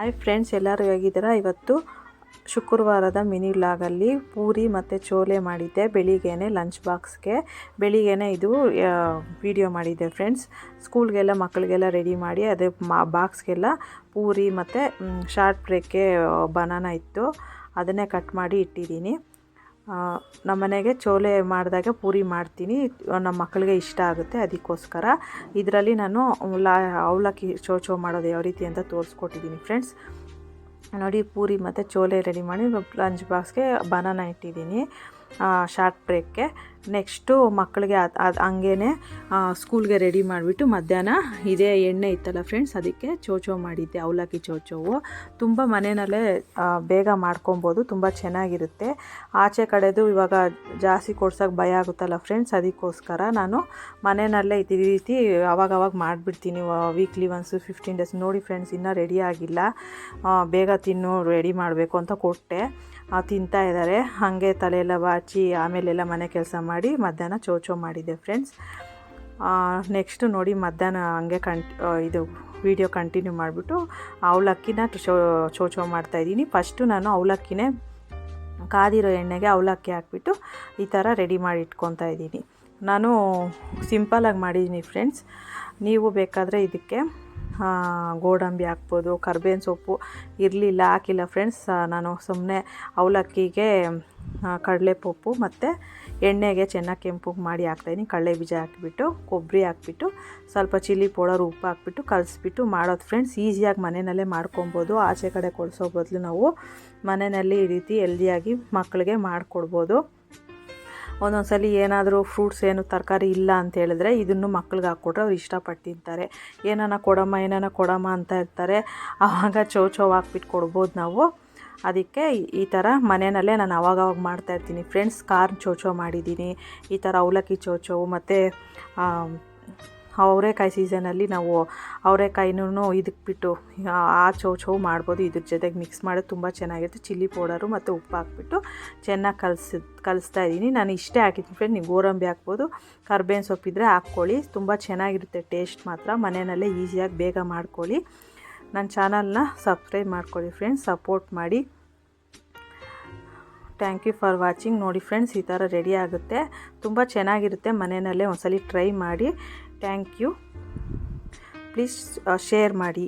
Hi friends, ಎಲ್ಲರೂ ಹೇಗಿದ್ದೀರಾ? ಇವತ್ತು ಶುಕ್ರವಾರದ ಮಿನಿ ವ್ಲಾಗಲ್ಲಿ ಪೂರಿ ಮತ್ತು ಚೋಲೆ ಮಾಡಿದ್ದೆ ಬೆಳಿಗ್ಗೆನೆ ಲಂಚ್ ಬಾಕ್ಸ್ಗೆ ಬೆಳಿಗ್ಗೆನೆ ಇದು ವಿಡಿಯೋ ಮಾಡಿದ್ದೆ ಫ್ರೆಂಡ್ಸ್ ಸ್ಕೂಲ್ಗೆಲ್ಲ ಮಕ್ಕಳಿಗೆಲ್ಲ ರೆಡಿ ಮಾಡಿ ಅದೇ ಮಾ ಬಾಕ್ಸ್ಗೆಲ್ಲ ಪೂರಿ ಮತ್ತು ಶಾರ್ಟ್ ಬ್ರೇಕ್ಗೆ ಬನಾನ ಇತ್ತು. ಅದನ್ನೇ ಕಟ್ ಮಾಡಿ ಇಟ್ಟಿದ್ದೀನಿ. ನಮ್ಮ ಮನೆಗೆ ಚೋಲೆ ಮಾಡಿದಾಗ ಪೂರಿ ಮಾಡ್ತೀನಿ. ನಮ್ಮ ಮಕ್ಕಳಿಗೆ ಇಷ್ಟ ಆಗುತ್ತೆ ಅದಕ್ಕೋಸ್ಕರ. ಇದರಲ್ಲಿ ನಾನು ಲಾ, ಅವಲಕ್ಕಿ ಚೋ ಚೋ ಮಾಡೋದು ಯಾವ ರೀತಿ ಅಂತ ತೋರಿಸ್ಕೊಟ್ಟಿದ್ದೀನಿ ಫ್ರೆಂಡ್ಸ್. ನೋಡಿ, ಪೂರಿ ಮತ್ತು ಚೋಲೆ ರೆಡಿ ಮಾಡಿ ಲಂಚ್ ಬಾಕ್ಸ್ಗೆ ಬನಾನ ಇಟ್ಟಿದ್ದೀನಿ. ಶಾರ್ಟ್ ಬ್ರೇಕ್ಗೆ ನೆಕ್ಸ್ಟು ಮಕ್ಕಳಿಗೆ ಅದು ಹಂಗೇ ಸ್ಕೂಲ್ಗೆ ರೆಡಿ ಮಾಡಿಬಿಟ್ಟು ಮಧ್ಯಾಹ್ನ ಇದೇ ಎಣ್ಣೆ ಇತ್ತಲ್ಲ ಫ್ರೆಂಡ್ಸ್, ಅದಕ್ಕೆ ಚೋಚೋ ಮಾಡಿದ್ದೆ, ಅವಲಕ್ಕಿ ಚೋಚೋವು. ತುಂಬ ಮನೆಯಲ್ಲೇ ಬೇಗ ಮಾಡ್ಕೊಬೋದು, ತುಂಬ ಚೆನ್ನಾಗಿರುತ್ತೆ. ಆಚೆ ಕಡೆದು ಇವಾಗ ಜಾಸ್ತಿ ಕೊಡ್ಸೋಕೆ ಭಯ ಆಗುತ್ತಲ್ಲ ಫ್ರೆಂಡ್ಸ್, ಅದಕ್ಕೋಸ್ಕರ ನಾನು ಮನೆಯಲ್ಲೇ ಈ ರೀತಿ ಅವಾಗವಾಗ ಮಾಡಿಬಿಡ್ತೀನಿ ವೀಕ್ಲಿ ಒನ್ಸು ಫಿಫ್ಟೀನ್ ಡೇಸ್ ನೋಡಿ ಫ್ರೆಂಡ್ಸ್, ಇನ್ನೂ ರೆಡಿ ಆಗಿಲ್ಲ. ಬೇಗ ತಿನ್ನು ರೆಡಿ ಮಾಡಬೇಕು ಅಂತ ಕೊಟ್ಟೆ. ತಿಂತಾ ಇದ್ದಾರೆ. ಹಾಗೆ ತಲೆಯೆಲ್ಲ ಬಾಚಿ, ಆಮೇಲೆಲ್ಲ ಮನೆ ಕೆಲಸ ಮಾಡಿ ಮಧ್ಯಾಹ್ನ ಚೋಚೋ ಮಾಡಿದ್ದೆ ಫ್ರೆಂಡ್ಸ್ ನೆಕ್ಸ್ಟು ನೋಡಿ ಮಧ್ಯಾಹ್ನ ಹಂಗೆ ಕಂಟ್ ಇದು ವಿಡಿಯೋ ಕಂಟಿನ್ಯೂ ಮಾಡಿಬಿಟ್ಟು ಅವಲಕ್ಕಿನ ಚೋ ಚೋಚೋ ಮಾಡ್ತಾಯಿದ್ದೀನಿ ಫಸ್ಟು ನಾನು ಅವಲಕ್ಕಿನೇ ಕಾದಿರೋ ಎಣ್ಣೆಗೆ ಅವಲಕ್ಕಿ ಹಾಕ್ಬಿಟ್ಟು ಈ ಥರ ರೆಡಿ ಮಾಡಿ ಇಟ್ಕೊತಾ ಇದ್ದೀನಿ. ನಾನು ಸಿಂಪಲಾಗಿ ಮಾಡಿದ್ದೀನಿ ಫ್ರೆಂಡ್ಸ್ ನೀವು ಬೇಕಾದರೆ ಇದಕ್ಕೆ ಗೋಡಂಬಿ ಹಾಕ್ಬೋದು, ಕರ್ಬೇವಿನ ಸೊಪ್ಪು ಇರಲಿಲ್ಲ, ಹಾಕಿಲ್ಲ ಫ್ರೆಂಡ್ಸ್ ನಾನು ಸುಮ್ಮನೆ ಅವಲಕ್ಕಿಗೆ ಕಡಲೆಪಪ್ಪು ಮತ್ತು ಎಣ್ಣೆಗೆ ಚೆನ್ನಾಗಿ ಕೆಂಪುಗೆ ಮಾಡಿ ಹಾಕ್ತಾಯಿದ್ದೀನಿ. ಕಡಲೆ ಬೀಜ ಹಾಕಿಬಿಟ್ಟು, ಕೊಬ್ಬರಿ ಹಾಕ್ಬಿಟ್ಟು, ಸ್ವಲ್ಪ ಚಿಲ್ಲಿ ಪೌಡರ್ ಉಪ್ಪು ಹಾಕ್ಬಿಟ್ಟು ಕಲಸ್ಬಿಟ್ಟು ಮಾಡೋದು ಫ್ರೆಂಡ್ಸ್. ಈಸಿಯಾಗಿ ಮನೆಯಲ್ಲೇ ಮಾಡ್ಕೊಬೋದು. ಆಚೆ ಕಡೆ ಕೊಡಿಸೋ ಬದಲು ನಾವು ಮನೆಯಲ್ಲಿ ಈ ರೀತಿ ಹೆಲ್ದಿಯಾಗಿ ಮಕ್ಕಳಿಗೆ ಮಾಡಿಕೊಡ್ಬೋದು. ಒಂದೊಂದು ಏನಾದರೂ ಫ್ರೂಟ್ಸ್ ಏನು ತರಕಾರಿ ಇಲ್ಲ ಅಂತ ಹೇಳಿದ್ರೆ ಇದನ್ನು ಮಕ್ಳಿಗೆ ಹಾಕ್ಕೊಟ್ರೆ ಅವ್ರು ಇಷ್ಟಪಟ್ಟು ತಿಂತಾರೆ. ಏನಾನ ಕೊಡಮ್ಮ ಏನಾನ ಕೊಡಮ್ಮ ಅಂತ ಇರ್ತಾರೆ ಆವಾಗ ಚೌ ಚೌ ಹಾಕ್ಬಿಟ್ಟು ಕೊಡ್ಬೋದು ನಾವು. ಅದಕ್ಕೆ ಈ ಥರ ಮನೆಯಲ್ಲೇ ನಾನು ಅವಾಗವಾಗ ಮಾಡ್ತಾಯಿರ್ತೀನಿ ಫ್ರೆಂಡ್ಸ್ ಕಾರ್ನ್ ಚೋಚೋ ಮಾಡಿದ್ದೀನಿ. ಈ ಥರ ಅವಲಕ್ಕಿ ಚೋಚೋ ಮತ್ತು ಅವರೆಕಾಯಿ ಸೀಸನಲ್ಲಿ ನಾವು ಅವರೆಕಾಯಿನೂ ಇದಕ್ಕೆ ಬಿಟ್ಟು, ಆ ಚೌಚೌ ಮಾಡ್ಬೋದು. ಇದ್ರ ಜೊತೆಗೆ ಮಿಕ್ಸ್ ಮಾಡೋದು ತುಂಬ ಚೆನ್ನಾಗಿರುತ್ತೆ. ಚಿಲ್ಲಿ ಪೌಡರು ಮತ್ತು ಉಪ್ಪು ಹಾಕ್ಬಿಟ್ಟು ಚೆನ್ನಾಗಿ ಕಲಸ ಕಲಿಸ್ತಾ ಇದ್ದೀನಿ. ನಾನು ಇಷ್ಟೇ ಹಾಕಿದ್ದೀನಿ ಫ್ರೆಂಡ್ ನೀವು ಗೋರಂಬಿ ಹಾಕ್ಬೋದು, ಕರ್ಬೇವಿನ ಸೊಪ್ಪಿದ್ರೆ ಹಾಕ್ಕೊಳ್ಳಿ. ತುಂಬ ಚೆನ್ನಾಗಿರುತ್ತೆ ಟೇಸ್ಟ್ ಮಾತ್ರ. ಮನೆಯಲ್ಲೇ ಈಸಿಯಾಗಿ ಬೇಗ ಮಾಡ್ಕೊಳ್ಳಿ. ನನ್ನ ಚಾನಲ್ನ ಸಬ್ಸ್ಕ್ರೈಬ್ ಮಾಡ್ಕೊಳ್ಳಿ ಫ್ರೆಂಡ್ಸ್, ಸಪೋರ್ಟ್ ಮಾಡಿ. ಥ್ಯಾಂಕ್ ಯು ಫಾರ್ ವಾಚಿಂಗ್ ನೋಡಿ ಫ್ರೆಂಡ್ಸ್, ಈ ಥರ ರೆಡಿ ಆಗುತ್ತೆ. ತುಂಬ ಚೆನ್ನಾಗಿರುತ್ತೆ, ಮನೆಯಲ್ಲೇ ಒಂದ್ಸಲಿ ಟ್ರೈ ಮಾಡಿ. ಥ್ಯಾಂಕ್ ಯು ಪ್ಲೀಸ್ ಶೇರ್ ಮಾಡಿ.